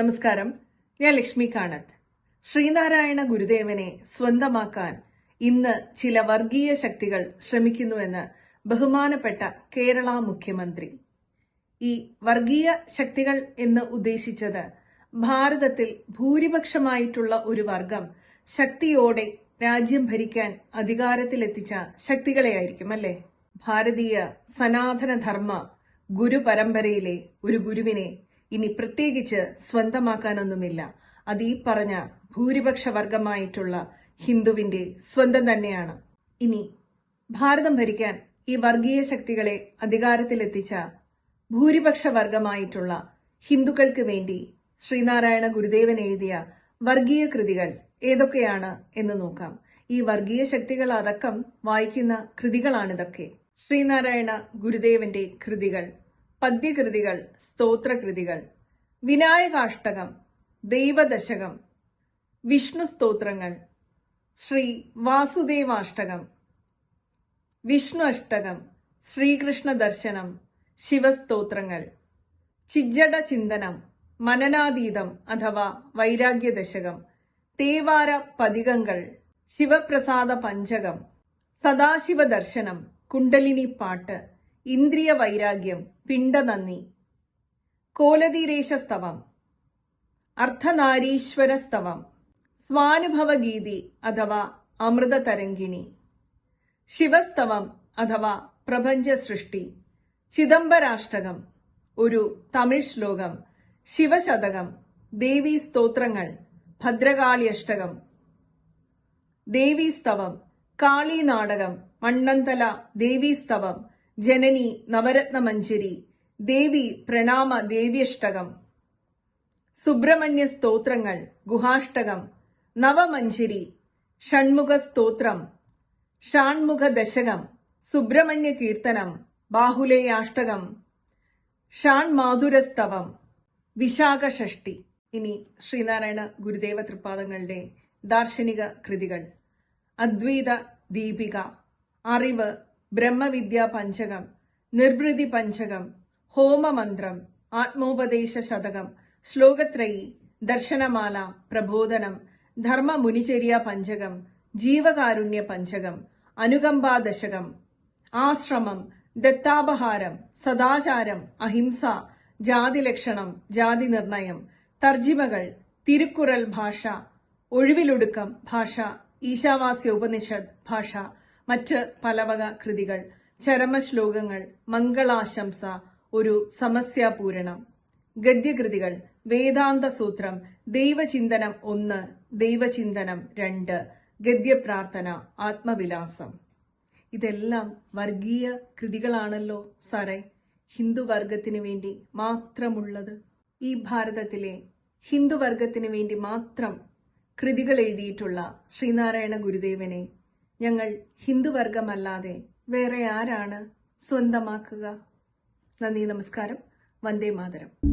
നമസ്കാരം. ഞാൻ ലക്ഷ്മി കാണത്ത്. ശ്രീനാരായണ ഗുരുദേവനെ സ്വന്തമാക്കാൻ ഇന്ന് ചില വർഗീയ ശക്തികൾ ശ്രമിക്കുന്നുവെന്ന് ബഹുമാനപ്പെട്ട കേരള മുഖ്യമന്ത്രി. ഈ വർഗീയ ശക്തികൾ എന്ന് ഉദ്ദേശിച്ചത് ഭാരതത്തിൽ ഭൂരിപക്ഷമായിട്ടുള്ള ഒരു വർഗം ശക്തിയോടെ രാജ്യം ഭരിക്കാൻ അധികാരത്തിലെത്തിച്ച ശക്തികളെയായിരിക്കും അല്ലേ? ഭാരതീയ സനാതനധർമ്മ ഗുരുപരമ്പരയിലെ ഒരു ഗുരുവിനെ ഇനി പ്രത്യേകിച്ച് സ്വന്തമാക്കാനൊന്നുമില്ല. അത് ഈ പറഞ്ഞ ഭൂരിപക്ഷ വർഗമായിട്ടുള്ള ഹിന്ദുവിന്റെ സ്വന്തം തന്നെയാണ്. ഇനി ഭാരതം ഭരിക്കാൻ ഈ വർഗീയ ശക്തികളെ അധികാരത്തിലെത്തിച്ച ഭൂരിപക്ഷ വർഗമായിട്ടുള്ള ഹിന്ദുക്കൾക്ക് വേണ്ടി ശ്രീനാരായണ ഗുരുദേവൻ എഴുതിയ വർഗീയ കൃതികൾ ഏതൊക്കെയാണ് എന്ന് നോക്കാം. ഈ വർഗീയ ശക്തികൾ അടക്കം വായിക്കുന്ന കൃതികളാണിതൊക്കെ. ശ്രീനാരായണ ഗുരുദേവന്റെ കൃതികൾ. പദ്യകൃതികൾ സ്തോത്രകൃതികൾ വിനായകാഷ്ടകം ദൈവദശകം വിഷ്ണു സ്തോത്രങ്ങൾ ശ്രീ വാസുദേവാഷ്ടകം വിഷ്ണു അഷ്ടകം ശ്രീകൃഷ്ണ ദർശനം ശിവസ്തോത്രങ്ങൾ ചിജ്ജട ചിന്തനം മനനാതീതം അഥവാ വൈരാഗ്യദശകം തേവാര പതികങ്ങൾ ശിവപ്രസാദ പഞ്ചകം സദാശിവ ദർശനം കുണ്ടലിനി പാട്ട് ഇന്ദ്രിയ വൈരാഗ്യം പിണ്ടനന്ദി കോലതീരേശസ്തവം. സ്വാനുഭവ സ്വാനുഭവഗീതി അഥവാ അമൃതതരംഗിണി. ശിവസ്തവം അഥവാ പ്രപഞ്ച സൃഷ്ടി ചിദംബരാഷ്ടകം ഒരു തമിഴ് ശ്ലോകം. ശിവശതകം ദേവീ സ്തോത്രങ്ങൾ. ഭദ്രകാളിയഷ്ടകം. ദേവീസ്തവം കാളി നാടകം മണ്ണന്തല ദേവീസ്തവം. ജനനി നവരത്ന നവരത്നമഞ്ജരി ദേവി പ്രണാമ ദേവ്യഷ്ടകം സുബ്രഹ്മണ്യ സ്തോത്രങ്ങൾ ഗുഹാഷ്ടകം നവമഞ്ജരി ഷൺമുഖ സ്തോത്രം ഷാൺമുഖ ദശകം സുബ്രഹ്മണ്യ കീർത്തനം ബാഹുലേയാഷ്ടകം ഷാൺമാധുരസ്തവം വിശാഖ ഷഷ്ടി ഇനി ശ്രീനാരായണ ഗുരുദേവ തൃപ്പാദങ്ങളുടെ ദാർശനിക കൃതികൾ. അദ്വൈത ദീപിക അറിവ് ബ്രഹ്മവിദ്യാ പഞ്ചകം നിർവൃതി പഞ്ചകം ഹോമമന്ത്രം ആത്മോപദേശ ശതകം ശ്ലോകത്രയി ദർശനമാല പ്രബോധനം ധർമ്മ മുനിചര്യ പഞ്ചകം ജീവകാരുണ്യ പഞ്ചകം അനുകമ്പാദശകം ആശ്രമം ദത്താപഹാരം സദാചാരം അഹിംസ ജാതിലക്ഷണം ജാതി നിർണയം തർജിമകൾ തിരുക്കുറൽ ഭാഷ ഒഴിവിലൊടുക്കം ഭാഷ ഈശാവാസ്യ ഉപനിഷത്ത് ഭാഷ മറ്റ് പലവക കൃതികൾ. ചരമശ്ലോകങ്ങൾ മംഗളാശംസ ഒരു സമസ്യാപൂരണം. ഗദ്യകൃതികൾ വേദാന്ത സൂത്രം ദൈവചിന്തനം ഒന്ന് ദൈവചിന്തനം രണ്ട് ഗദ്യപ്രാർത്ഥന ആത്മവിലാസം. ഇതെല്ലാം വർഗീയ കൃതികളാണല്ലോ സാറേ. ഹിന്ദുവർഗത്തിന് വേണ്ടി മാത്രമുള്ളത്. ഈ ഭാരതത്തിലെ ഹിന്ദുവർഗത്തിന് വേണ്ടി മാത്രം കൃതികൾ എഴുതിയിട്ടുള്ള ശ്രീനാരായണ ഗുരുദേവനെ ഞങ്ങൾ ഹിന്ദുവർഗമല്ലാതെ വേറെ ആരാണ് സ്വന്തമാക്കുക? നന്ദി നമസ്കാരം. വന്ദേ മാതരം.